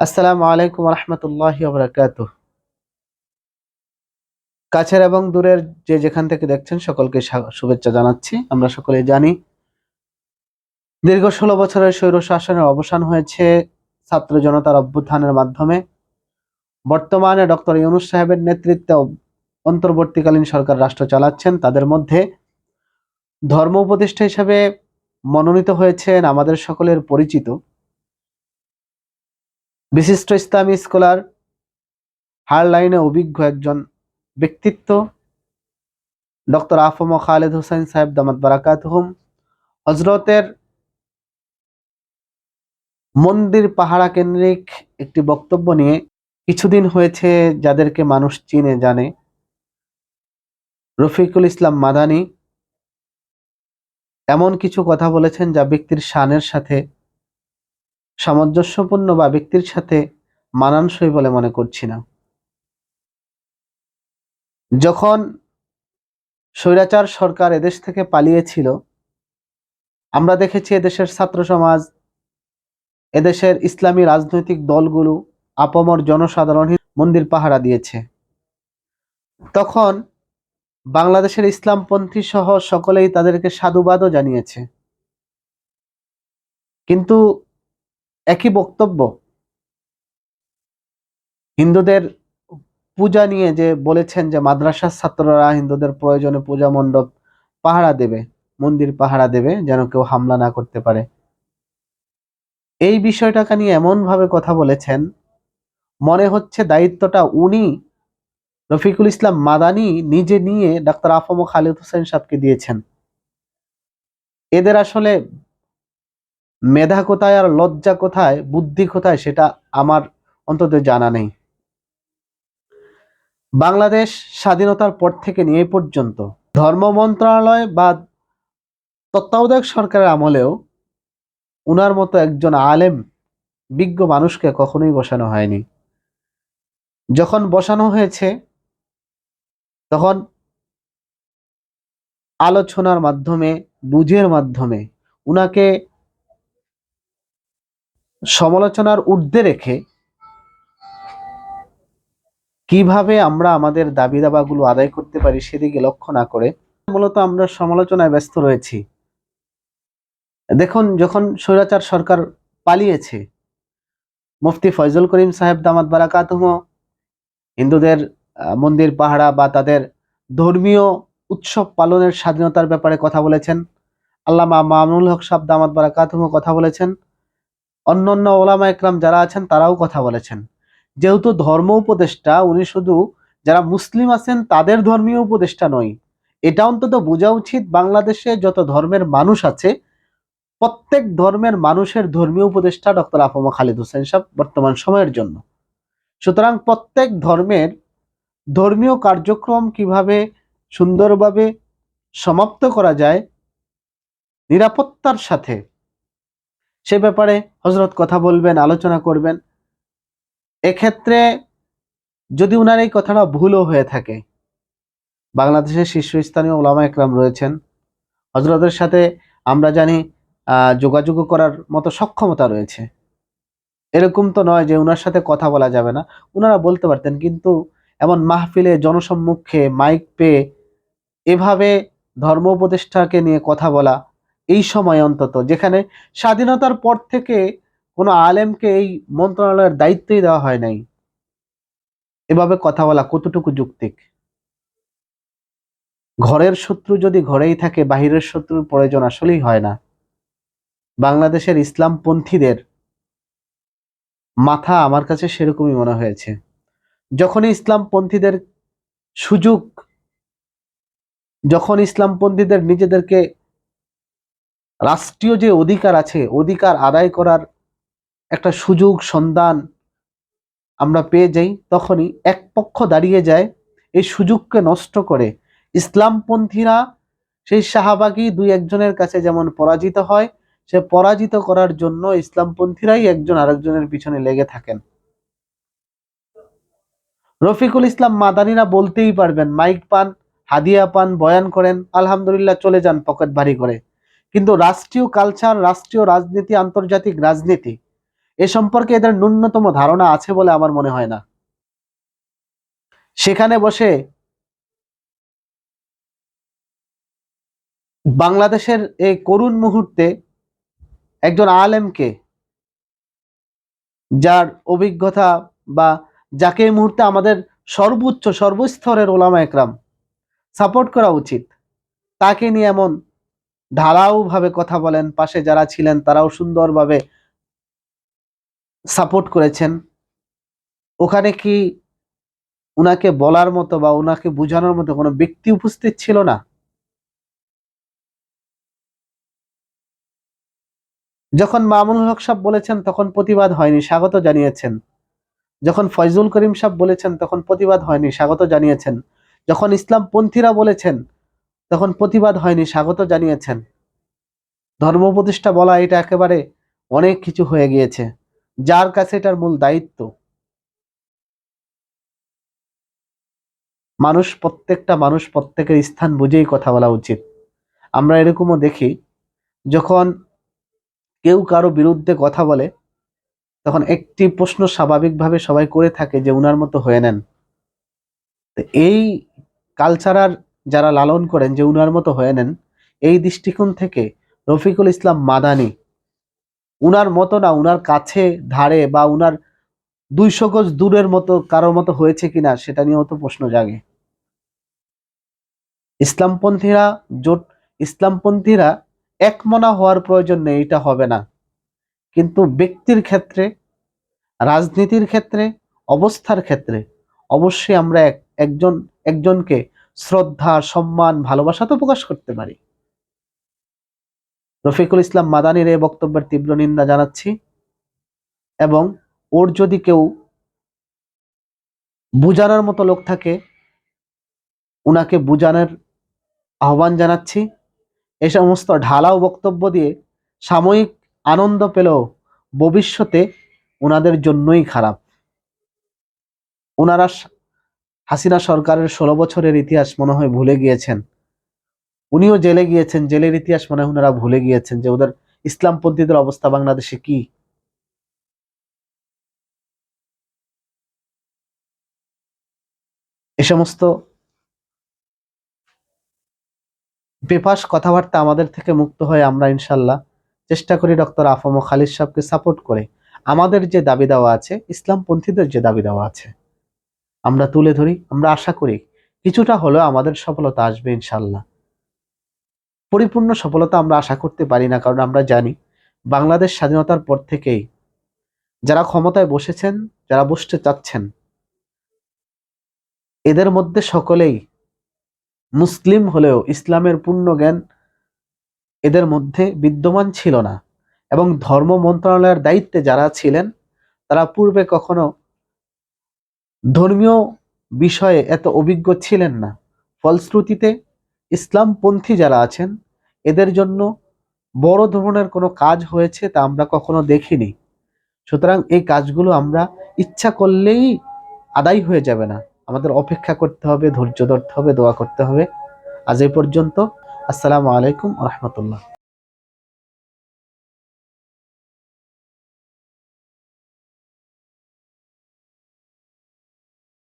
আসসালামু আলাইকুম রহমতুল্লাহ বরকাত কাছের এবং দূরের যে যেখান থেকে দেখছেন সকলকে শুভেচ্ছা জানাচ্ছি। আমরা সকলে জানি দীর্ঘ ষোলো বছরের স্বৈর শাসনের অবসান হয়েছে ছাত্র জনতার অভ্যুত্থানের মাধ্যমে। বর্তমানে ডক্টর ইউনুস সাহেবের নেতৃত্বে অন্তর্বর্তীকালীন সরকার রাষ্ট্র চালাচ্ছেন। তাদের মধ্যে ধর্ম উপদেষ্টা হিসাবে মনোনীত হয়েছেন আমাদের সকলের পরিচিত বিশিষ্ট ইসলামী স্কলার হার লাইনে অভিজ্ঞ একজন ব্যক্তিত্ব, ডক্টর আফম খালেদ হোসেন সাহেব দামাত বারাকাত হুম হজরতের মন্দির পাহাড়া কেন্দ্রিক একটি বক্তব্য নিয়ে কিছুদিন হয়েছে যাদেরকে মানুষ চিনে, জানে। রফিকুল ইসলাম মাদানি এমন কিছু কথা বলেছেন যা ব্যক্তির শানের সাথে সামঞ্জস্যপূর্ণ বা ব্যক্তির সাথে মানানসই বলে মনে করছি না। যখন স্বৈরাচার সরকার এদেশ থেকে পালিয়েছিল, আমরা দেখেছি এদেশের ছাত্র সমাজ, এদেশের ইসলামী রাজনৈতিক দলগুলো আপমর জনসাধারণ মন্দির পাহারা দিয়েছে। তখন বাংলাদেশের ইসলামপন্থী সহ সকলেই তাদেরকে সাধুবাদও জানিয়েছে। কিন্তু একই বক্তব্য। হিন্দুদের পূজা নিয়ে যে বলেছেন যে মাদ্রাসার ছাত্ররা হিন্দুদের প্রয়োজনে পূজা মণ্ডপ পাহারা দেবে, মন্দির পাহারা দেবে, যেন কেউ হামলা না করতে পারে। এই বিষয়টাকে নিয়ে এমন ভাবে কথা বলেছেন, মনে হচ্ছে দায়িত্বটা উনি রফিকুল ইসলাম মাদানি নিজে নিয়ে ডাক্তার আফম খালিদ হোসেন সাহেবকে দিয়েছেন। এদের আসলে মেধা কোথায় আর লজ্জা কোথায়, বুদ্ধি কোথায় সেটা আমার অন্তত জানা নেই। বাংলাদেশ স্বাধীনতার পর থেকে নিয়ে পর্যন্ত ধর্ম মন্ত্রণালয় বা তত্ত্বাবধায়ক সরকারের আমলেও উনার মতো একজন আলেম বিজ্ঞ মানুষকে কখনোই বসানো হয়নি। যখন বসানো হয়েছে, তখন আলোচনার মাধ্যমে, বুঝের মাধ্যমে উনাকে সমালোচনার ঊর্ধ্বে রেখে কীভাবে আমরা আমাদের দাবি দাবাগুলো আদায় করতে পারি সেদিকে লক্ষ্য না করে মূলত আমরা সমালোচনায় ব্যস্ত রয়েছি। দেখুন, যখন স্বৈরাচার সরকার পালিয়েছে, মুফতি ফয়জুল করিম সাহেব দামাত বারাকাতুম হিন্দুদের মন্দির, পাহারা বা তাদের ধর্মীয় উৎসব পালনের স্বাধীনতার ব্যাপারে কথা বলেছেন। আল্লামা মামুনুল হক সাহেব দামাত বারাকাতুম কথা বলেছেন। অন্যান্য ওলামা একরাম যারা আছেন, তারাও কথা বলেছেন। যেহেতু ধর্ম উপদেষ্টা, উনি শুধু যারা মুসলিম আছেন, তাদের ধর্মীয় উপদেষ্টা নয় এটা অন্তত বোঝা উচিত বাংলাদেশে যত ধর্মের মানুষ আছে, প্রত্যেক ধর্মের মানুষের ধর্মীয় উপদেষ্টা ডক্টর আফম খালিদ হোসেন সাহেব বর্তমান সময়ের জন্য। সুতরাং প্রত্যেক ধর্মের ধর্মীয় কার্যক্রম কীভাবে সুন্দরভাবে সমাপ্ত করা যায়, নিরাপত্তার সাথে সে ব্যাপারে হজরত কথা বলবেন, আলোচনা করবেন। এক্ষেত্রে যদি উনার এই কথাটা ভুলও হয়ে থাকে, বাংলাদেশের শীর্ষস্থানীয় ওলামা একরাম রয়েছেন। হজরতের সাথে আমরা জানি যোগাযোগ করার মতো সক্ষমতা রয়েছে। এরকম তো নয় যে উনার সাথে কথা বলা যাবে না। উনারা বলতে পারতেন, কিন্তু এমন মাহফিলে জনসম্মুখে মাইক পেয়ে এভাবে ধর্ম উপদেষ্টাকে নিয়ে কথা বলা এই সময় অন্তত, যেখানে স্বাধীনতার পর থেকে কোনো আলেমকে এই মন্ত্রণালয়ের দায়িত্বই দেওয়া হয় নাই। এভাবে কথা বলা কতটুকু যুক্তিক? ঘরের শত্রু যদি ঘরেই থাকে, বাহিরের শত্রুর প্রয়োজন আসলেই হয় না। বাংলাদেশের ইসলামপন্থীদের মাথা আমার কাছে সেরকমই মনে হয়েছে। যখনই ইসলামপন্থীদের সুযোগ, যখন ইসলামপন্থীদের নিজেদেরকে রাষ্ট্রীয় যে অধিকার আছে, অধিকার আদায় করার একটা সুযোগ, সন্ধান আমরা পেয়ে যাই, তখনই এক পক্ষ দাঁড়িয়ে যায়, এই সুযোগকে নষ্ট করে। ইসলামপন্থীরা সেই শাহবাগী দুই একজনের কাছে যেমন পরাজিত হয়, সে পরাজিত করার জন্য ইসলামপন্থীরাই একজন আরেকজনের পিছনে লেগে থাকেন। রফিকুল ইসলাম মাদানিরা বলতেই পারবেন, মাইক পান, হাদিয়া পান, বয়ান করেন, আলহামদুলিল্লাহ চলে যান পকেট ভারী করে। কিন্তু রাষ্ট্রীয় কালচার রাষ্ট্রীয় রাজনীতি, আন্তর্জাতিক রাজনীতি, এ সম্পর্কে এদের ন্যূনতম ধারণা আছে বলে আমার মনে হয় না। সেখানে বসে বাংলাদেশের এই করুণ মুহূর্তে একজন আলেমকে, যার অভিজ্ঞতা বা যাকে এই মুহূর্তে আমাদের সর্বোচ্চ, সর্বস্তরের ওলামা একরাম সাপোর্ট করা উচিত, তাকে নিয়ে এমন ঢালাও ভাবে কথা বলেন, পাশে যারা ছিলেন তারাও সুন্দরভাবে সাপোর্ট করেছেন। ওখানে কি উনাকে বলার মতো বা উনাকে বোঝানোর মতো কোনো ব্যক্তি উপস্থিত ছিল না? যখন মামুন হক সাহেব বলেছেন তখন প্রতিবাদ হয়নি, স্বাগত জানিয়েছেন। যখন ফয়জুল করিম সাহেব বলেছেন তখন প্রতিবাদ হয়নি, স্বাগত জানিয়েছেন। যখন ইসলাম পন্থীরা বলেছেন তখন প্রতিবাদ হয়নি, স্বাগত জানিয়েছেন। ধর্ম প্রতিষ্ঠা বলা এটা একেবারে অনেক কিছু হয়ে গিয়েছে, যার কাছে এটার মূল দায়িত্ব। মানুষ, প্রত্যেকটা মানুষ প্রত্যেকের স্থান বুঝেই কথা বলা উচিত। আমরা এরকমও দেখি, যখন কেউ কারও বিরুদ্ধে কথা বলে, তখন একটি প্রশ্ন স্বাভাবিকভাবে সবাই করে থাকে যে, উনার মতো হয়ে নেন। এই কালচারার যারা লালন করেন যে উনার মতো হয়ে নেন, এই দৃষ্টিকোণ থেকে রফিকুল ইসলাম মাদানি, উনার মতো না, উনার কাছে ধারে বা উনার দুইশো গজ দূরের মতো, কারোর মতো হয়েছে কিনা, সেটা নিয়েও তো প্রশ্ন জাগে। ইসলামপন্থীরা জোট, ইসলামপন্থীরা একমনা হওয়ার প্রয়োজন নেই, এটা হবে না। কিন্তু ব্যক্তির ক্ষেত্রে, রাজনীতির ক্ষেত্রে, অবস্থার ক্ষেত্রে, অবশ্যই আমরা এক, একজন, একজনকে শ্রদ্ধা, সম্মান, ভালোবাসা তো প্রকাশ করতে পারি। রফিকুল ইসলাম মাদানির এই বক্তব্যের তীব্র নিন্দা জানাচ্ছি এবং ওর যদি কেউ বুঝানোর মতো লোক থাকে, উনাকে বুঝানোর আহ্বান জানাচ্ছি। এ সমস্ত ঢালাও বক্তব্য দিয়ে সাময়িক আনন্দ পেলেও ভবিষ্যতে ওনাদের জন্যই খারাপ। ওনারা হাসিনা সরকারের ষোলো বছরের ইতিহাস মনে হয় ভুলে গিয়েছেন। উনিও জেলে গিয়েছেন, জেলের ইতিহাস মনে হয় ওনারা ভুলে গিয়েছেন যে ওদের ইসলামপন্থীদের অবস্থা বাংলাদেশে কি। এ সমস্ত বেপাস কথাবার্তা আমাদের থেকে মুক্ত হয়ে আমরা ইনশাল্লাহ চেষ্টা করি ডক্টর আফম খালিদ সাহেবকে সাপোর্ট করে। আমাদের যে দাবি দেওয়া আছে, ইসলামপন্থীদের যে দাবি দেওয়া আছে। আমরা তুলে ধরি, আমরা আশা করি কিছুটা হলেও আমাদের সফলতা আসবে ইনশাল্লাহ পরিপূর্ণ সফলতা আমরা আশা করতে পারি না, কারণ আমরা জানি বাংলাদেশ স্বাধীনতার পর থেকেই যারা ক্ষমতায় বসেছেন, যারা বসতে চাচ্ছেন, এদের মধ্যে সকলেই মুসলিম হলেও ইসলামের পূর্ণ জ্ঞান এদের মধ্যে বিদ্যমান ছিল না। এবং ধর্ম মন্ত্রণালয়ের দায়িত্বে যারা ছিলেন, তারা পূর্বে কখনো ধর্মীয় বিষয়ে এত অভিজ্ঞ ছিলেন না। ফলশ্রুতিতে ইসলামপন্থী যারা আছেন, এদের জন্য বড় ধরনের কোনো কাজ হয়েছে তা আমরা কখনো দেখিনি। সুতরাং এই কাজগুলো আমরা ইচ্ছা করলেই আদায় হয়ে যাবে না। আমাদের অপেক্ষা করতে হবে, ধৈর্য ধরতে হবে, দোয়া করতে হবে। আজ এই পর্যন্ত। আসসালামু আলাইকুম রহমতুল্লাহ।